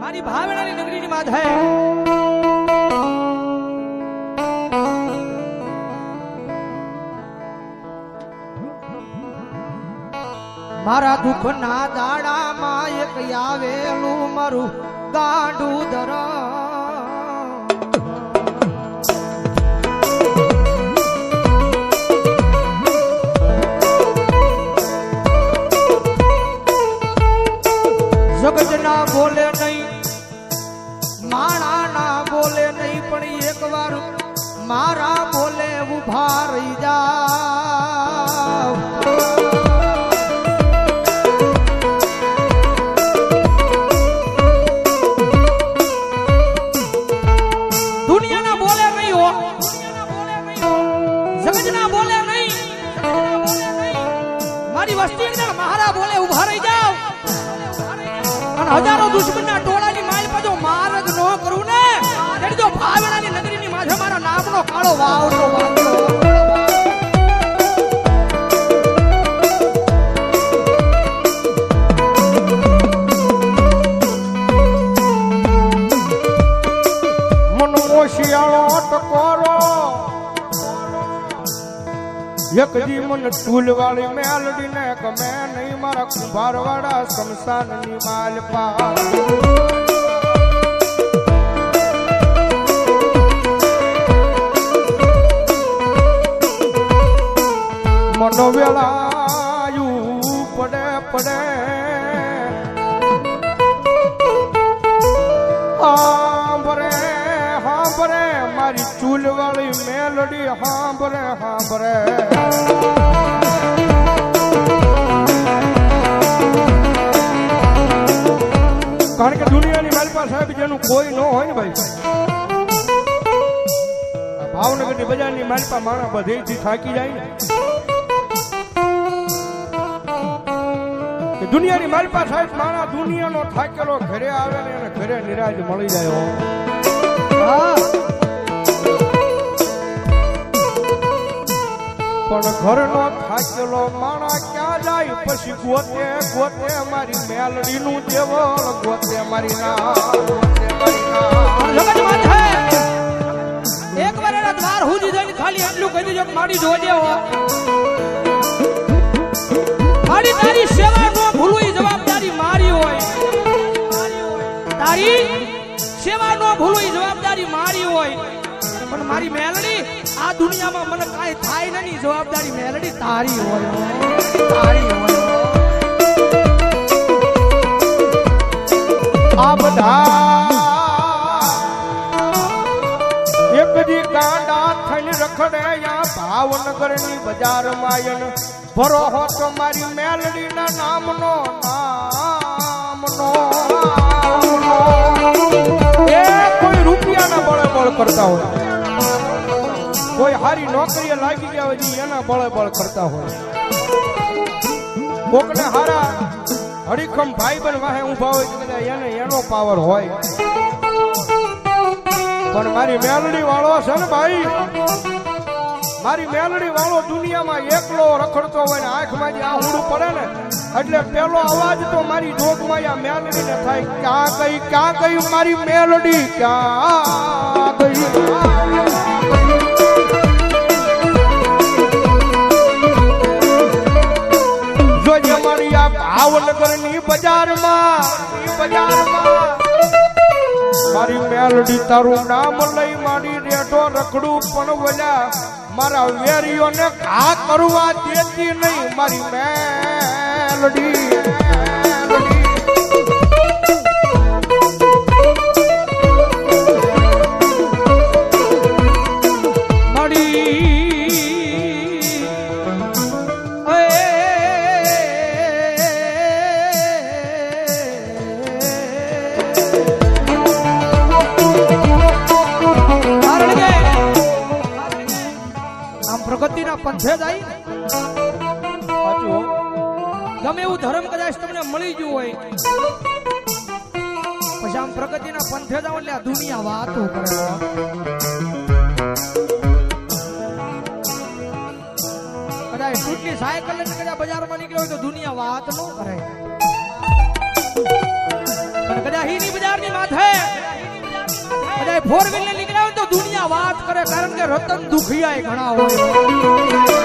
મારી ભાવેણાની નગરીની માથે મારા દુઃખના દાડામાં એક આવેલું મારું ગાંડું ધરા જગત ના બોલે વસ્તી મારા બોલે ઊભા રહી જાવ અને હજારો દુશ્મનના ટોળાની માલ પાછો માર્ગ ન કરું ને. એટલે જો ભાવનાની નગરીની માથે મારા નામનો કાળો વાવડો શિયાળો ટકોરો દી મન ટૂલ વાળી મેલડી ને ગમે નહીં મારા કુંભાર વાળા શમશાનની માલ પા મનો હાંભરે મારી ચૂલ વાળી મેલડી હાંભરે હાંભરે કારણ કે દુનિયાની માલપા સાહેબ જેનું કોઈ ન હોય ને ભાઈ. ભાવનગરની બજારની માલપા માણા બધેથી થાકી જાય ને. દુનિયાની માલપા સાહેબ માણા દુનિયાનો થાકેલો ઘરે આવે ને એને ઘરે નિરાજ મળી જાય હો. પણ ઘરનો થાકેલો માણા ક્યાં જાય? પછી ગોતે ગોતે મારી મેલડીનું દેવળ, ગોતે મારી ના એક વાર દ્વાર જઈને ખાલી એટલું કહી દીધું માડી જોજે હો. મારી મેલડી આ દુનિયામાં મને કાંઈ થાય નહીં જવાબદારી મેલડી તારી હોય તારી હોય. આ બધા એક દી કાંડા થઈને રખડે યા ભાવનગરની બજાર માયન ભરો હો તો મારી મેલડી ના નામનો નામનો નામનો. એ કોઈ રૂપિયાના બળે બળ કરતા હોય કોઈ હારી નોકરીએ લાગી ગયા હોય એના બળે બળ કરતા હોય. કોકને હારા હડીખમ ભાઈ બન વાહે ઊભા હોય કદાચ એને એનો પાવર હોય. પણ મારી મેલડી વાળો છે ને ભાઈ, મારી મેલડી વાળો દુનિયામાં એકલો રખડતો હોય ને આંખમાંથી આ આહુડું પડે ને, એટલે પેલો અવાજ તો મારી જોગમાં આ મેલડી ને થાય, ક્યાં ગઈ ક્યાં ગઈ મારી મેલડી? ક્યાં ગઈ? ભાવનગરની બજારમાં મારી મેલડી તારું નામ લઈ મારી રેઢો રખડું પણ વજા મારા વેરીઓને ઘા કરવા દેતી નહીં મારી મેલડી. પ્રગતિના પંથે જાય. ગમે એવું ધર્મ કદાચ તમને મળી ગયું હોય. પછી આમ પ્રગતિના પંથે જાવ એટલે આ દુનિયા વાતો કરે કદાચ ટૂંકી સાયકલ લઈને કદાચ બજારમાં નીકળ્યો હોય તો દુનિયા વાત ન કરે. પણ કદાચ હીની બજારની કદાચ ફોર વ્હીલર નીકળ્યા હોય તો દુનિયા વાત કરે કારણ કે રતન દુખિયા ઘણા હોય.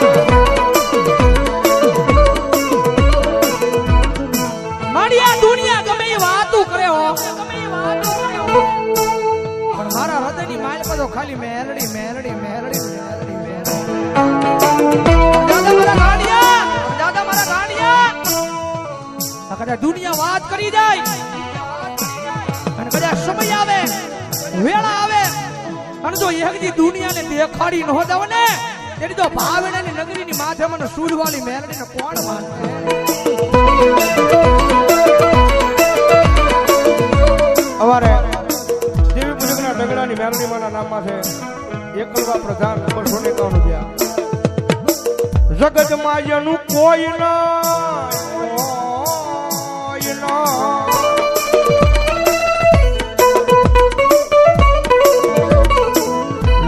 મારી દુનિયા ગમે વાતું કરે હો. પણ મારા હૃદયની માલ તો ખાલી મેરડી મેરડી મેરડી મેલડી દાદા મારા ગાંડિયા દાદા મારા ગાંડિયા કદાચ દુનિયા વાત કરી જાય. અને કદાચ સમય આવે, વેળા આવે. અને જો એકદી દુનિયાને દેખાડી ન જાવ ને, તેની તો ભાવેણાની નગરીની માથે મને સૂરવાળી મેલડીને કોણ માનશે? અમારે દેવી પૂજકના ડગડાની મેલડીમાંના નામમાં છે, એકલવા પ્રધાન નંબર સો એકાવન રૂપિયા જગતમાં જેનું કોઈ ના કોઈ ના.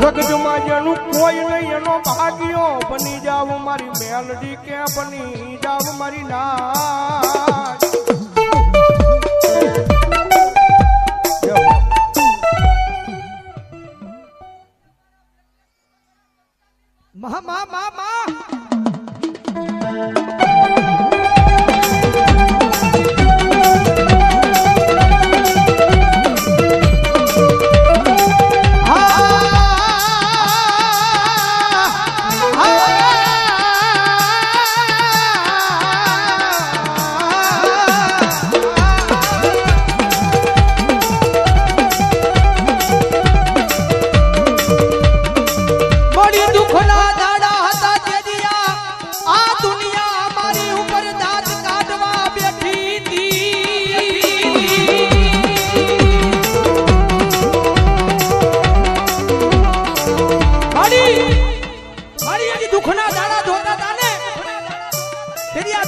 જગતમાં જેનું કોઈ નહીં, એનો ભાગ્યો. બની જાવ મારી મેલડી કે બની જાવ મારી નાચ.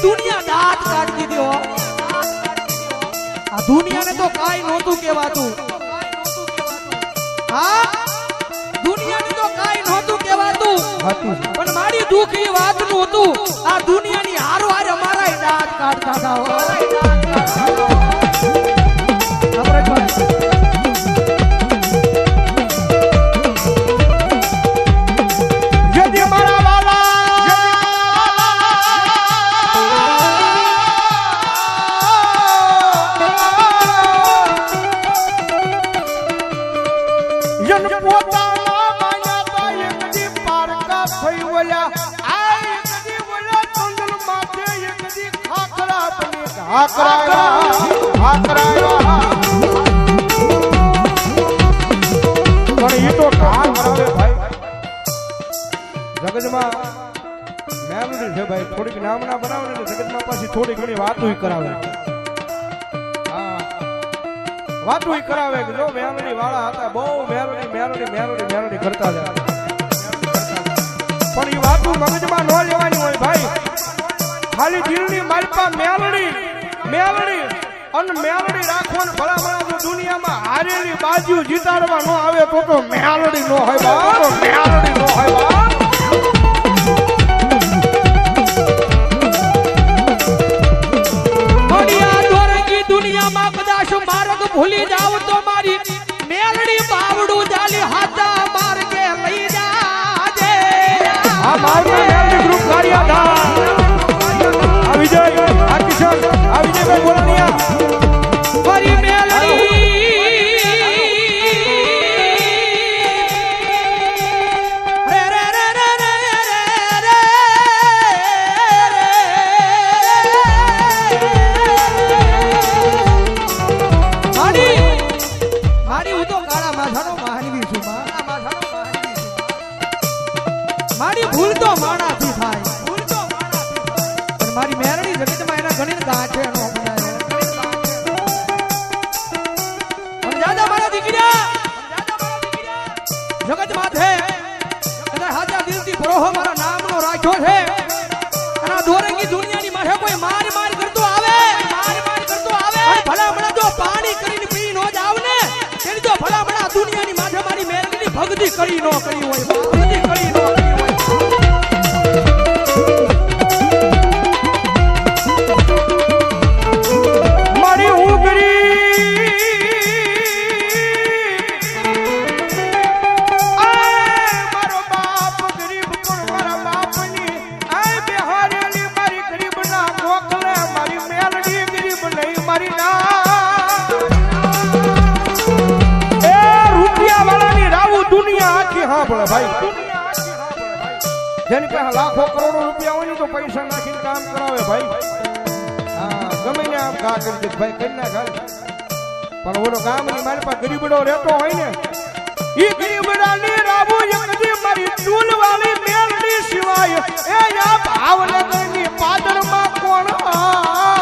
દુનિયા દાંત કાઢી દીધી. હો આ દુનિયાને તો કાઈ નહોતું કહેવાતું. હા? દુનિયાને તો કાઈ નહોતું કહેવાતું. હતું પણ મારી દુઃખ એ વાતનું હતું. આ દુનિયાની હારો હારે અમારા દાંત કાઢતા હતા ભાઈ, થોડીક નામના બનાવે ને જગતમાં પાછી થોડી ઘણી વાતો કરાવે. વાતો કરાવે કે જો મેમરી વાળા હતા, બહુ મેરડી મેરડી મેરડી મેરડી કરતા હતા. પણ એ વાતો મગજમાં ન લેવાની હોય ભાઈ. ખાલી દિલની માલપા મેલડી મેલડી, અને મેલડી રાખવાનું ને ભલા ભલા જો દુનિયામાં હારેલી બાજુ જીતાડવા ન આવે તો તો મેલડી નો હોય બા મેલડી નો હોય બા માર્ગ ભૂલી જાવ તો મારી મેલડી બાવડું જાલી હાથા માર્ગે લઈ જાજે. આ મારું મેલડી ગ્રુપ કાર્યાધાર ભૂલ તો માણાથી થાય. ભૂલ મારી મેરડી જગતમાં એના ઘણી ગાંઠે દુનિયાની માથે કોઈ માર માર કરતો આવે માર માર કરતો આવે. અને ભલા મણા જો પાણી કરીને પી નો જ આવને તેની તો ભલા મણા દુનિયાની માથે મારી મેરડીની ભક્તિ કરી નો કરી હોય કરી નો સાંભળે ભાઈ. જેની પાસે લાખો કરોડો રૂપિયા હોય તો પૈસા નાખીને કામ કરાવે ભાઈ. હા ગમે ને આમ ઘા કરી દે ભાઈ કરી ના ઘાલ પણ ઓલો ગામની મારી પાસે ગરીબડો રહેતો હોય ને એ ગરીબડા ને રાબુ એકદી મારી ચૂલ વાળી મેળની સિવાય એ આ ભાવનગરની પાદરમાં કોણ આ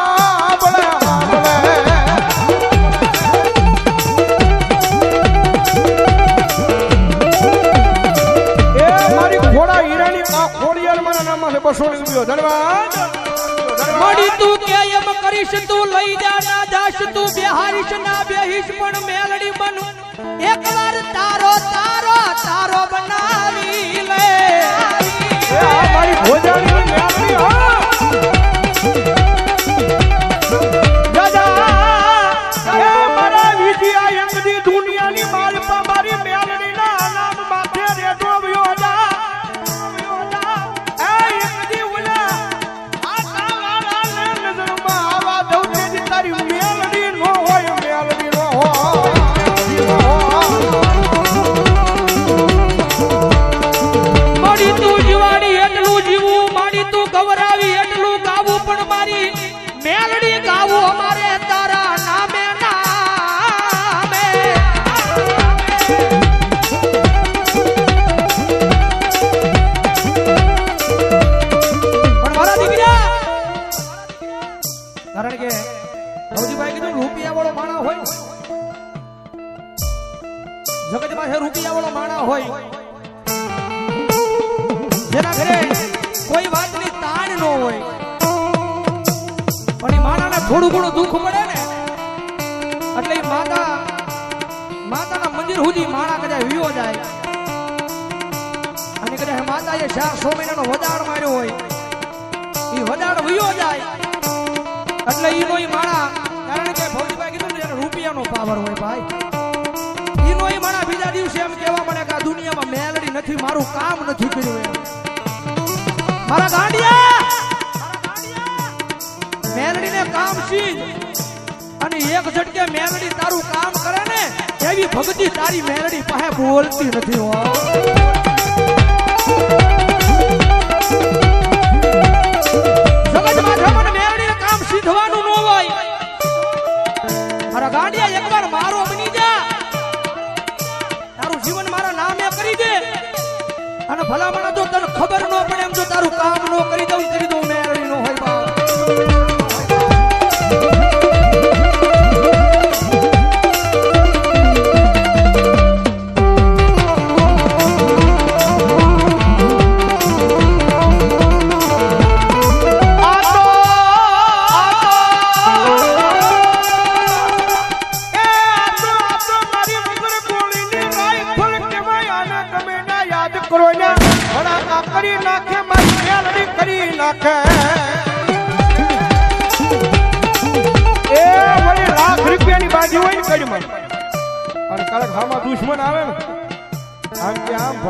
નામમાં છે ધન્યવાદ. મળી તું કે એમ કરીશ તું લઈ જા ના જાશ તું બેહારીશ ના બેહીશ પણ મેલડી બનું. એકવાર તારો તારો તારો બનાવી લે. મારી ભોજાની મેલડી જગતમાં પાસે રૂપિયા વાળો માણા હોય. જેના ઘરે કોઈ વાતની તાણ ન હોય. પણ એ માતાને થોડું ઘણું દુઃખ મળે ને, એટલે માતા, માતાના મંદિર સુધી માણા કદાચ વિયો જાય. અને કદાચ માતાએ ચાર સો મહિનાનો વદાડ માર્યો હોય. એ વદાડ વિયો જાય. એટલે એ ઈ માણા, કારણ કે ભૌજીભાઈ કીધું ને રૂપિયાનો પાવર હોય ભાઈ. દિવસે એમ કહેવા મળે કે આ દુનિયામાં મેલડી નથી, મારું કામ નથી કર્યું એમ. મારા ગાંડિયા! મેલડીને કામ સીધ અને એક ઝટકે મેલડી તારું કામ કરે ને, એવી ભક્તિ તારી મેલડી પાસે બોલતી નથી હો.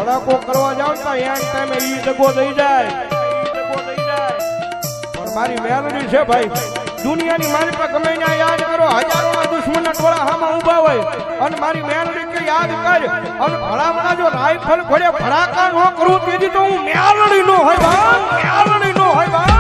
કે આમ કરવા જાવ તો એન ટાઈમે ઈ દગો થઈ જાય. પણ મારી મેલડી છે ભાઈ, દુનિયાની મારી પર ગમે ત્યાં યાદ કરો, હજારોના દુશ્મનના ટોળા હામાં ઊભા હોય. અને મારી મેલડી કે યાદ કર, અને ભલામણા જો રાઈફલ ઘોડે ભડાકા ન કરું તેથી તો હું મેલડી નો હોય ભાઈ